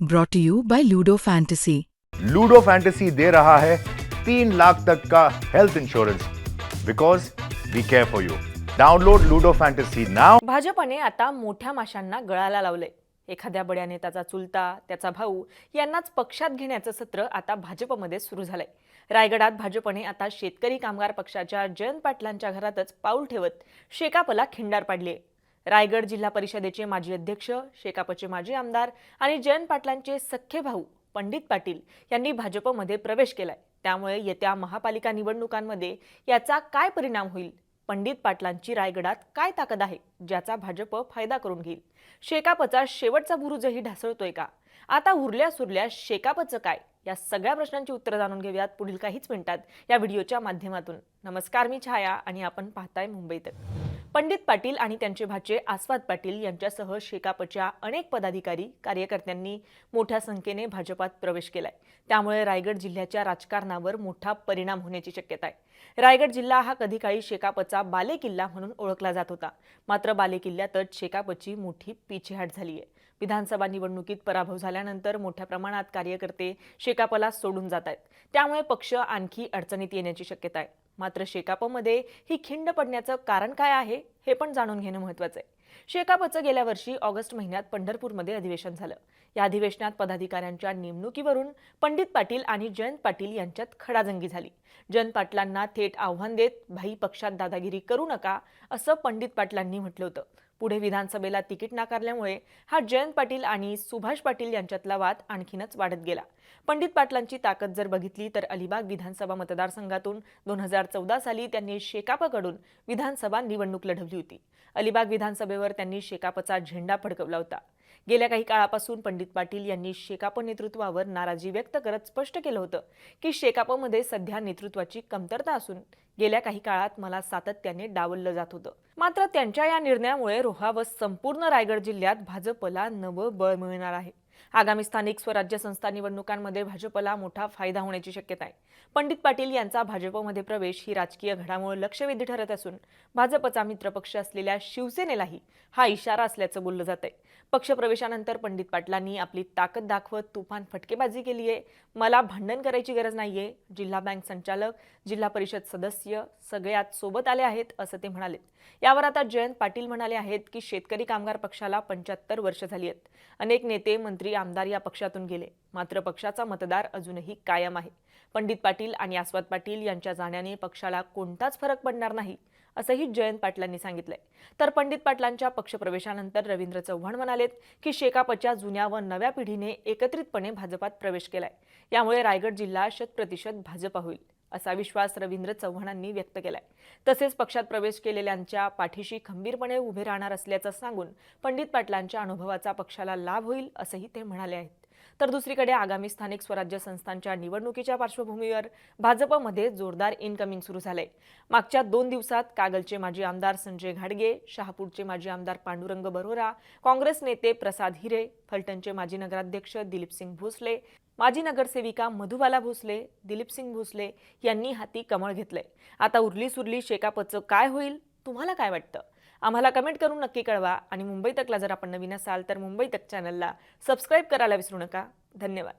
brought to you by Ludo Fantasy. Ludo Fantasy दे रहा है तीन लाख तक का health insurance because we care for you download Ludo Fantasy now भाजपने आता मोठ्या माशांना गळाला लावलंय. एखाद्या बड्या नेत्याचा चुलता त्याचा भाऊ यांनाच पक्षात घेण्याचं सत्र आता भाजपमध्ये सुरू झालंय. रायगडात भाजपने आता शेतकरी कामगार पक्षाच्या जयंत पाटलांच्या घरातच पाऊल ठेवत शेकापला खिंडार पाडली रायगड जिल्हा परिषदेचे माजी अध्यक्ष शेकापचे माजी आमदार आणि जयंत पाटलांचे सख्खे भाऊ पंडित पाटील यांनी भाजपमध्ये प्रवेश केलाय. त्यामुळे येत्या महापालिका निवडणुकांमध्ये याचा काय परिणाम होईल? पंडित पाटलांची रायगडात काय ताकद आहे ज्याचा भाजप फायदा करून घेईल? शेकापचा शेवटचा बुरुजही ढासळतोय का? आता उरल्या सुरल्या शेकापचं काय? या सगळ्या प्रश्नांची उत्तरं जाणून घेऊयात पुढील काहीच मिनिटात या व्हिडिओच्या माध्यमातून. नमस्कार मी छाया आणि आपण पाहताय मुंबईत पंडित पाटील आणि त्यांचे भाचे आस्वाद पाटील यांच्यासह शेकापच्या अनेक पदाधिकारी कार्यकर्त्यांनी मोठ्या संख्येने भाजपात प्रवेश केलाय. त्यामुळे रायगड जिल्ह्याच्या राजकारणावर मोठा परिणाम होण्याची शक्यता आहे. रायगड जिल्हा हा कधी काळी शेकापचा बालेकिल्ला म्हणून ओळखला जात होता. मात्र बालेकिल्ल्यातच शेकापची मोठी पिछेहाट झाली आहे विधानसभा निवडणुकीत पराभव झाल्यानंतर मोठ्या प्रमाणात कार्यकर्ते शेकापला सोडून जात आहेत. त्यामुळे पक्ष आणखी अडचणीत येण्याची शक्यता आहे. मात्र शेकापमध्ये ही खिंड पडण्याचं कारण काय आहे हे पण जाणून घेणं महत्वाचं आहे. शेकापचं गेल्या वर्षी ऑगस्ट महिन्यात पंढरपूरमध्ये अधिवेशन झालं. या अधिवेशनात पदाधिकाऱ्यांच्या नेमणुकीवरून पंडित पाटील आणि जयंत पाटील यांच्यात खडाजंगी झाली. जयंत पाटलांना थेट आव्हान देत भाई पक्षात दादागिरी करू नका असं पंडित पाटलांनी म्हटलं होतं. पुढे विधानसभेला तिकीट नाकारल्यामुळे हा जयंत पाटील आणि सुभाष पाटील यांच्यातला वाद आणखीनच वाढत गेला. पंडित पाटलांची ताकद जर बघितली तर अलिबाग विधानसभा मतदारसंघातून दोन हजार चौदा साली त्यांनी शेकापकडून विधानसभा निवडणूक लढवली होती. अलिबाग विधानसभेवर त्यांनी शेकापचा झेंडा फडकवला होता. गेल्या काही काळापासून पंडित पाटील यांनी शेकाप नेतृत्वावर नाराजी व्यक्त करत स्पष्ट केलं होतं की शेकापमध्ये सध्या नेतृत्वाची कमतरता असून गेल्या काही काळात मला सातत्याने डावललं जात होतं. मात्र त्यांच्या या निर्णयामुळे रोहा व संपूर्ण रायगड जिल्ह्यात भाजपला नवं बळ मिळणार आहे. आगामी स्थानिक स्वराज्य संस्था निवडणुकांमध्ये भाजपला मोठा फायदा होण्याची शक्यता आहे. पंडित पाटील यांचा भाजपमध्ये प्रवेश ही राजकीय घडामोड लक्षवेधी ठरत असून भाजपचा मित्रपक्ष असलेल्या शिवसेनेलाही हा इशारा असल्याचं बोललं जात आहे पक्षप्रवेशानंतर पंडित पाटलांनी आपली ताकद दाखवत तुफान फटकेबाजी केली आहे. मला भांडण करायची गरज नाहीये. जिल्हा बँक संचालक जिल्हा परिषद सदस्य सगळ्यात सोबत आले आहेत असं ते म्हणाले. यावर आता जयंत पाटील म्हणाले आहेत की शेतकरी कामगार पक्षाला पंच्याहत्तर वर्ष झाली आहेत. अनेक नेते मंत्री आमदार या पक्षातून गेले. मात्र पक्षाचा मतदार अजूनही कायम आहे. पंडित पाटील आणि आस्वाद पाटील यांच्या जाण्याने पक्षाला कोणताच फरक पडणार नाही. असंही जयंत पाटलांनी सांगितलंय. तर पंडित पाटलांच्या पक्षप्रवेशानंतर रवींद्र चव्हाण म्हणालेत की शेकापच्या जुन्या व नव्या पिढीने एकत्रितपणे भाजपात प्रवेश केलाय. यामुळे रायगड जिल्हा शतप्रतिशत भाजपा होईल असा विश्वास रवींद्र चव्हाणांनी व्यक्त केलाय. तसेच पक्षात प्रवेश केलेल्यांच्या पाठीशी खंबीरपणे उभे राहणार असल्याचं सांगून पंडित पाटलांच्या अनुभवाचा पक्षाला लाभ होईल असंही ते म्हणाले आहेत. तर दुसरीकडे आगामी स्थानिक स्वराज्य संस्थांच्या निवडणुकीच्या पार्श्वभूमीवर भाजपमध्ये जोरदार इनकमिंग सुरू झालंय. मागच्या दोन दिवसात कागलचे माजी आमदार संजय घाडगे शहापूरचे माजी आमदार पांडुरंग बरोरा काँग्रेस नेते प्रसाद हिरे फलटणचे माजी नगराध्यक्ष दिलीपसिंग भोसले माजी नगरसेविका मधुबाला भोसले दिलीपसिंग भोसले यांनी हाती कमळ घेतलंय. आता उरली सुरली शेकापचं काय होईल? तुम्हाला काय वाटतं? आम्हाला कमेंट करून नक्की कळवा. आणि मुंबई तकला जर आपण नवीन असाल तर मुंबई तक चॅनलला सबस्क्राईब करायला विसरू नका. धन्यवाद.